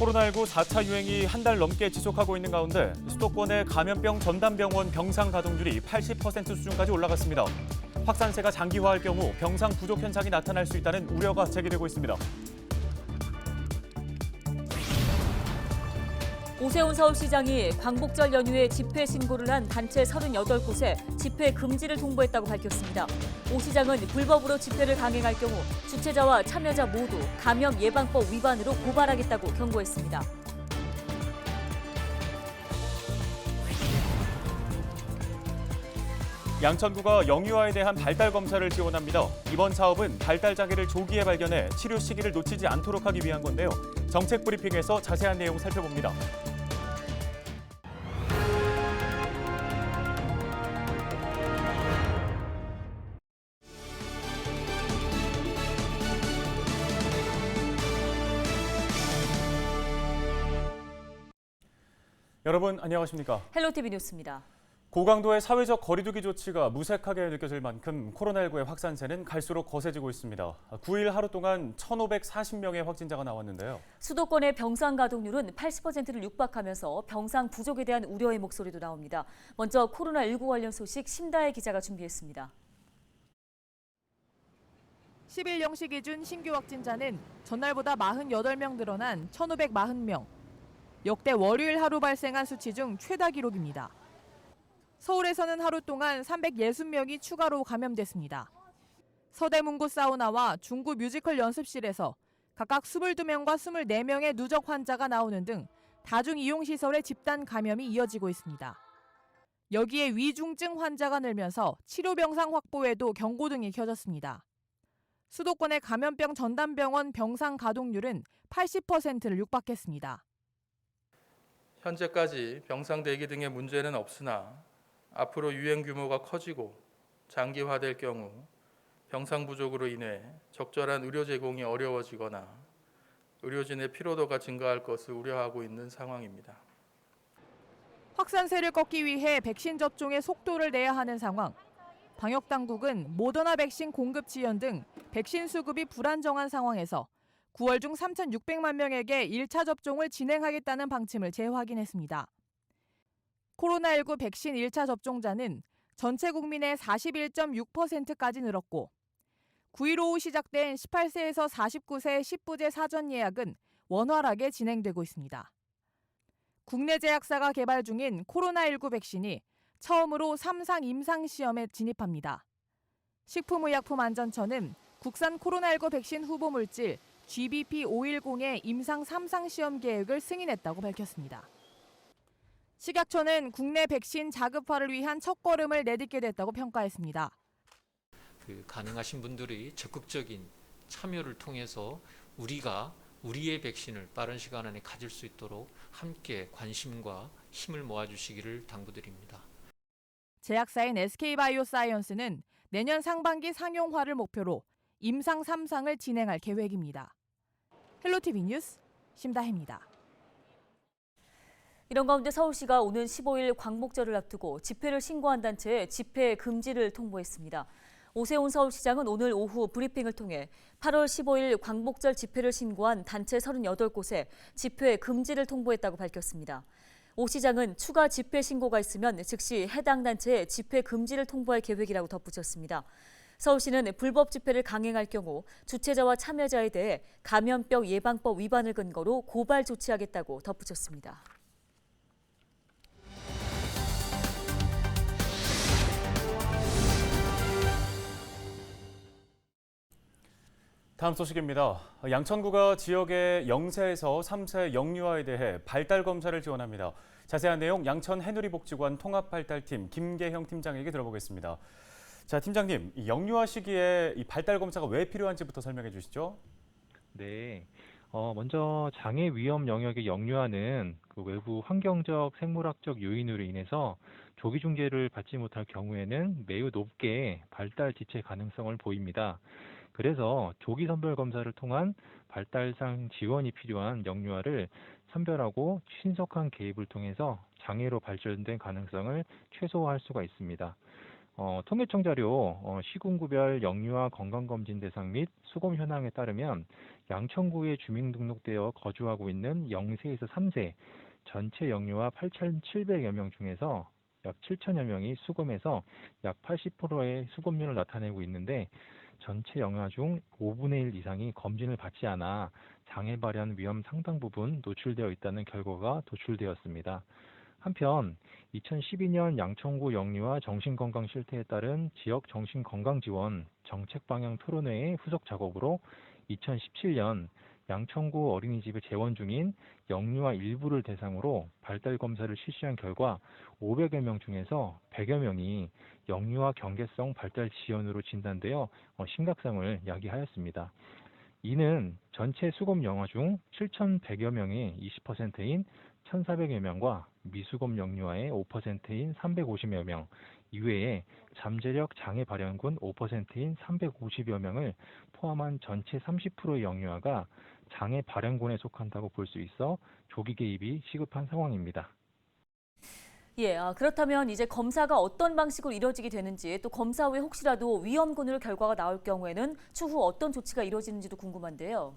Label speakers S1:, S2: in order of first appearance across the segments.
S1: 코로나19 4차 유행이 한 달 넘게 지속하고 있는 가운데 수도권의 감염병 전담병원 병상 가동률이 80% 수준까지 올라갔습니다. 확산세가 장기화할 경우 병상 부족 현상이 나타날 수 있다는 우려가 제기되고 있습니다.
S2: 오세훈 서울시장이 광복절 연휴에 집회 신고를 한 단체 38곳에 집회 금지를 통보했다고 밝혔습니다. 오 시장은 불법으로 집회를 강행할 경우 주최자와 참여자 모두 감염 예방법 위반으로 고발하겠다고 경고했습니다.
S1: 양천구가 영유아에 대한 발달 검사를 지원합니다. 이번 사업은 발달 장애를 조기에 발견해 치료 시기를 놓치지 않도록 하기 위한 건데요. 정책 브리핑에서 자세한 내용 살펴봅니다. 여러분 안녕하십니까?
S2: 헬로티비 뉴스입니다.
S1: 고강도의 사회적 거리두기 조치가 무색하게 느껴질 만큼 코로나19의 확산세는 갈수록 거세지고 있습니다. 9일 하루 동안 1,540명의 확진자가 나왔는데요.
S2: 수도권의 병상 가동률은 80%를 육박하면서 병상 부족에 대한 우려의 목소리도 나옵니다. 먼저 코로나19 관련 소식 심다혜 기자가 준비했습니다.
S3: 10일 0시 기준 신규 확진자는 전날보다 48명 늘어난 1,540명. 역대 월요일 하루 발생한 수치 중 최다 기록입니다. 서울에서는 하루 동안 360명이 추가로 감염됐습니다. 서대문구 사우나와 중구 뮤지컬 연습실에서 각각 22명과 24명의 누적 환자가 나오는 등 다중 이용 시설의 집단 감염이 이어지고 있습니다. 여기에 위중증 환자가 늘면서 치료 병상 확보에도 경고등이 켜졌습니다. 수도권의 감염병 전담병원 병상 가동률은 80%를 육박했습니다.
S4: 현재까지 병상 대기 등의 문제는 없으나 앞으로 유행 규모가 커지고 장기화될 경우 병상 부족으로 인해 적절한 의료 제공이 어려워지거나 의료진의 피로도가 증가할 것을 우려하고 있는 상황입니다.
S3: 확산세를 꺾기 위해 백신 접종의 속도를 내야 하는 상황. 방역 당국은 모더나 백신 공급 지연 등 백신 수급이 불안정한 상황에서 9월 중 3,600만 명에게 1차 접종을 진행하겠다는 방침을 재확인했습니다. 코로나19 백신 1차 접종자는 전체 국민의 41.6%까지 늘었고 9일 오후 시작된 18세에서 49세 10부제 사전 예약은 원활하게 진행되고 있습니다. 국내 제약사가 개발 중인 코로나19 백신이 처음으로 3상 임상 시험에 진입합니다. 식품의약품안전처는 국산 코로나19 백신 후보 물질 GBP510의 임상 3상 시험 계획을 승인했다고 밝혔습니다. 식약처는 국내 백신 자급화를 위한 첫걸음을 내딛게 됐다고 평가했습니다.
S5: 그 가능하신 분들이 적극적인 참여를 통해서 우리가 우리의 백신을 빠른 시간 안에 가질 수 있도록 함께 관심과 힘을 모아주시기를 당부드립니다.
S3: 제약사인 SK바이오사이언스는 내년 상반기 상용화를 목표로 임상 3상을 진행할 계획입니다. 헬로티비 뉴스 심다혜입니다.
S2: 이런 가운데 서울시가 오는 15일 광복절을 앞두고 집회를 신고한 단체에 집회 금지를 통보했습니다. 오세훈 서울시장은 오늘 오후 브리핑을 통해 8월 15일 광복절 집회를 신고한 단체 38곳에 집회 금지를 통보했다고 밝혔습니다. 오 시장은 추가 집회 신고가 있으면 즉시 해당 단체에 집회 금지를 통보할 계획이라고 덧붙였습니다. 서울시는 불법 집회를 강행할 경우 주최자와 참여자에 대해 감염병 예방법 위반을 근거로 고발 조치하겠다고 덧붙였습니다.
S1: 다음 소식입니다. 양천구가 지역의 0세에서 3세 영유아에 대해 발달 검사를 지원합니다. 자세한 내용 양천 해누리복지관 통합발달팀 김계형 팀장에게 들어보겠습니다. 자, 팀장님, 이 영유아 시기에 이 발달 검사가 왜 필요한지부터 설명해 주시죠.
S6: 네. 어, 먼저 장애 위험 영역의 영유아는 그 외부 환경적 생물학적 요인으로 인해서 조기 중재를 받지 못할 경우에는 매우 높게 발달 지체 가능성을 보입니다. 그래서 조기 선별 검사를 통한 발달상 지원이 필요한 영유아를 선별하고 신속한 개입을 통해서 장애로 발전된 가능성을 최소화할 수가 있습니다. 어, 통계청 자료 어, 시군구별 영유아 건강검진 대상 및 수검 현황에 따르면 양천구에 주민등록되어 거주하고 있는 0세에서 3세 전체 영유아 8,700여 명 중에서 약 7천여 명이 수검에서 약 80%의 수검률을 나타내고 있는데 전체 영유아 중 5분의 1 이상이 검진을 받지 않아 장애 발현 위험 상당 부분 노출되어 있다는 결과가 도출되었습니다. 한편 2012년 양천구 영유아 정신건강 실태에 따른 지역 정신건강지원 정책 방향 토론회의 후속 작업으로 2017년 양천구 어린이집에 재원 중인 영유아 일부를 대상으로 발달 검사를 실시한 결과 500여 명 중에서 100여 명이 영유아 경계성 발달 지연으로 진단되어 어, 심각성을 야기하였습니다. 이는 전체 수검 영아 중 7,100여 명의 20%인 1,400여 명과 미수검 영유아의 5%인 350여 명 이외에 잠재력 장애 발현군 5%인 350여 명을 포함한 전체 30%의 영유아가 장애 발현군에 속한다고 볼 수 있어 조기 개입이 시급한 상황입니다.
S2: 예, 아, 그렇다면 이제 검사가 어떤 방식으로 이루어지게 되는지 또 검사 후에 혹시라도 위험군으로 결과가 나올 경우에는 추후 어떤 조치가 이루어지는지도 궁금한데요.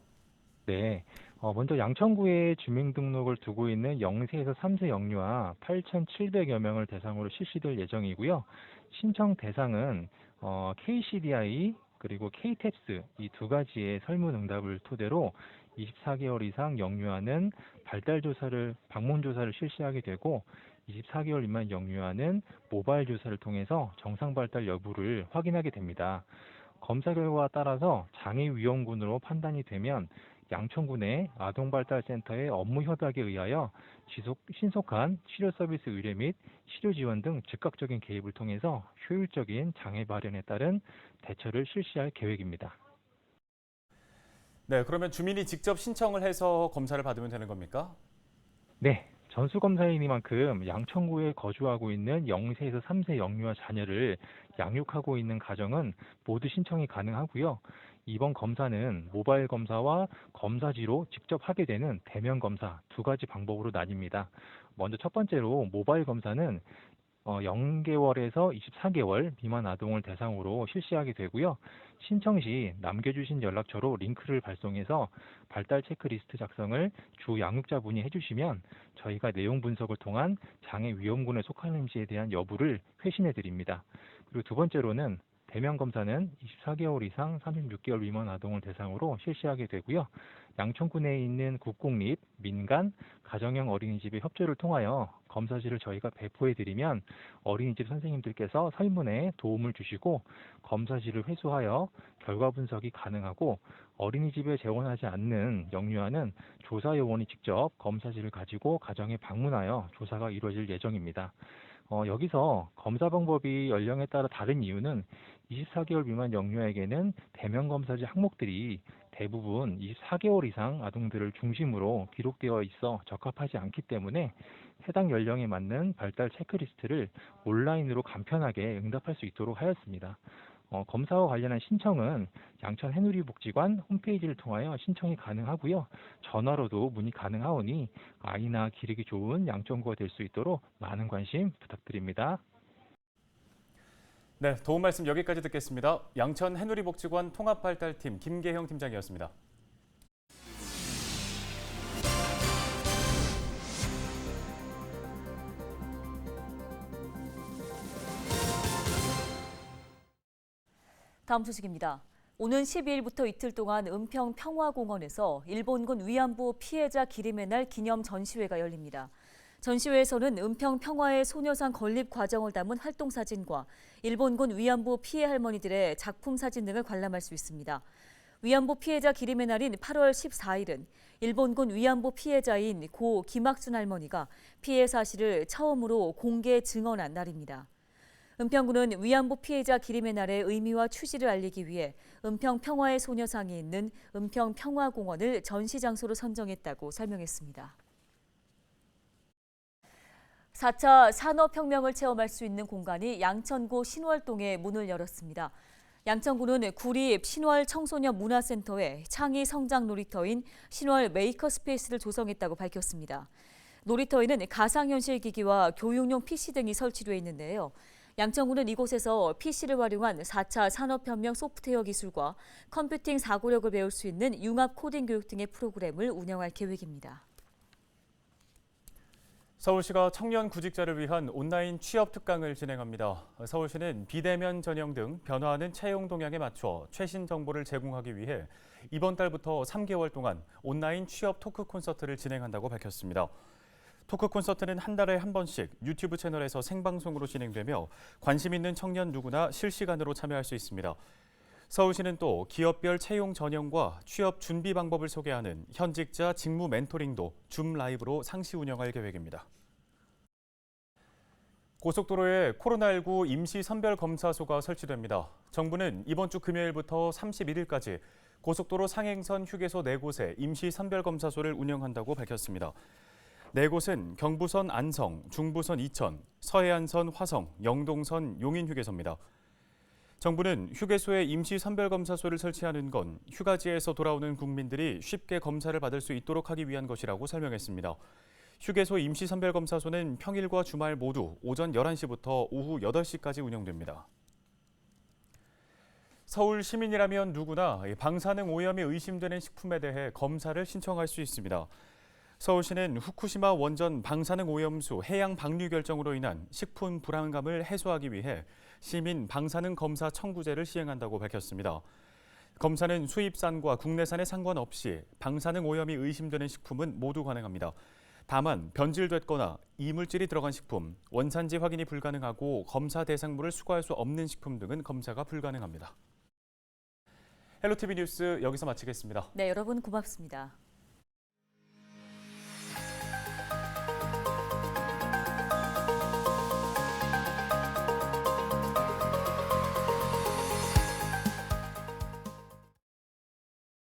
S6: 네, 어, 먼저 양천구에 주민등록을 두고 있는 0세에서 3세 영유아 8,700여 명을 대상으로 실시될 예정이고요. 신청 대상은 어, KCDI 그리고 KTEPS 이 두 가지의 설문응답을 토대로 24개월 이상 영유아는 발달 조사를 방문 조사를 실시하게 되고 24개월 미만 영유아는 모바일 조사를 통해서 정상 발달 여부를 확인하게 됩니다. 검사 결과에 따라서 장애 위험군으로 판단이 되면 양천구 내 아동발달센터의 업무 협약에 의하여 지속, 신속한 치료 서비스 의뢰 및 치료 지원 등 즉각적인 개입을 통해서 효율적인 장애 발현에 따른 대처를 실시할 계획입니다.
S1: 네, 그러면 주민이 직접 신청을 해서 검사를 받으면 되는 겁니까?
S6: 네, 전수검사이니만큼 양천구에 거주하고 있는 0세에서 3세 영유아 자녀를 양육하고 있는 가정은 모두 신청이 가능하고요. 이번 검사는 모바일 검사와 검사지로 직접 하게 되는 대면 검사 두 가지 방법으로 나뉩니다. 먼저 첫 번째로 모바일 검사는 어, 0개월에서 24개월 미만 아동을 대상으로 실시하게 되고요. 신청 시 남겨주신 연락처로 링크를 발송해서 발달 체크리스트 작성을 주 양육자분이 해주시면 저희가 내용 분석을 통한 장애 위험군에 속하는지에 대한 여부를 회신해 드립니다. 그리고 두 번째로는 대면 검사는 24개월 이상 36개월 미만 아동을 대상으로 실시하게 되고요. 양천구 내에 있는 국공립, 민간, 가정형 어린이집의 협조를 통하여 검사지를 저희가 배포해 드리면 어린이집 선생님들께서 설문에 도움을 주시고 검사지를 회수하여 결과 분석이 가능하고 어린이집에 재원하지 않는 영유아는 조사 요원이 직접 검사지를 가지고 가정에 방문하여 조사가 이루어질 예정입니다. 어, 여기서 검사 방법이 연령에 따라 다른 이유는 24개월 미만 영유아에게는 대면 검사지 항목들이 대부분 24개월 이상 아동들을 중심으로 기록되어 있어 적합하지 않기 때문에 해당 연령에 맞는 발달 체크리스트를 온라인으로 간편하게 응답할 수 있도록 하였습니다. 어, 검사와 관련한 신청은 양천 해누리복지관 홈페이지를 통하여 신청이 가능하고요. 전화로도 문의 가능하오니 아이나 기르기 좋은 양천구가 될 수 있도록 많은 관심 부탁드립니다.
S1: 네, 도움 말씀 여기까지 듣겠습니다. 양천 해누리복지관 통합발달팀 김계형 팀장이었습니다.
S2: 다음 소식입니다. 오는 12일부터 이틀 동안 은평 평화공원에서 일본군 위안부 피해자 기림의 날 기념 전시회가 열립니다. 전시회에서는 은평 평화의 소녀상 건립 과정을 담은 활동 사진과 일본군 위안부 피해 할머니들의 작품 사진 등을 관람할 수 있습니다. 위안부 피해자 기림의 날인 8월 14일은 일본군 위안부 피해자인 고 김학순 할머니가 피해 사실을 처음으로 공개 증언한 날입니다. 은평구는 위안부 피해자 기림의 날의 의미와 취지를 알리기 위해 은평 평화의 소녀상이 있는 은평 평화공원을 전시 장소로 선정했다고 설명했습니다. 4차 산업혁명을 체험할 수 있는 공간이 양천구 신월동에 문을 열었습니다. 양천구는 구립 신월 청소년 문화센터에 창의 성장 놀이터인 신월 메이커 스페이스를 조성했다고 밝혔습니다. 놀이터에는 가상현실 기기와 교육용 PC 등이 설치되어 있는데요. 양천구는 이곳에서 PC를 활용한 4차 산업혁명 소프트웨어 기술과 컴퓨팅 사고력을 배울 수 있는 융합 코딩 교육 등의 프로그램을 운영할 계획입니다.
S1: 서울시가 청년 구직자를 위한 온라인 취업 특강을 진행합니다. 서울시는 비대면 전형 등 변화하는 채용 동향에 맞춰 최신 정보를 제공하기 위해 이번 달부터 3개월 동안 온라인 취업 토크 콘서트를 진행한다고 밝혔습니다. 토크 콘서트는 한 달에 한 번씩 유튜브 채널에서 생방송으로 진행되며 관심 있는 청년 누구나 실시간으로 참여할 수 있습니다. 서울시는 또 기업별 채용 전형과 취업 준비 방법을 소개하는 현직자 직무 멘토링도 줌 라이브로 상시 운영할 계획입니다. 고속도로에 코로나19 임시 선별 검사소가 설치됩니다. 정부는 이번 주 금요일부터 31일까지 고속도로 상행선 휴게소 4곳에 임시 선별 검사소를 운영한다고 밝혔습니다. 네 곳은 경부선 안성, 중부선 이천, 서해안선 화성, 영동선 용인휴게소입니다. 정부는 휴게소에 임시 선별검사소를 설치하는 건 휴가지에서 돌아오는 국민들이 쉽게 검사를 받을 수 있도록 하기 위한 것이라고 설명했습니다. 휴게소 임시 선별검사소는 평일과 주말 모두 오전 11시부터 오후 8시까지 운영됩니다. 서울 시민이라면 누구나 방사능 오염이 의심되는 식품에 대해 검사를 신청할 수 있습니다. 서울시는 후쿠시마 원전 방사능 오염수 해양 방류 결정으로 인한 식품 불안감을 해소하기 위해 시민 방사능 검사 청구제를 시행한다고 밝혔습니다. 검사는 수입산과 국내산에 상관없이 방사능 오염이 의심되는 식품은 모두 가능합니다. 다만 변질됐거나 이물질이 들어간 식품, 원산지 확인이 불가능하고 검사 대상물을 수거할 수 없는 식품 등은 검사가 불가능합니다. 헬로티비 뉴스 여기서 마치겠습니다.
S2: 네, 여러분 고맙습니다.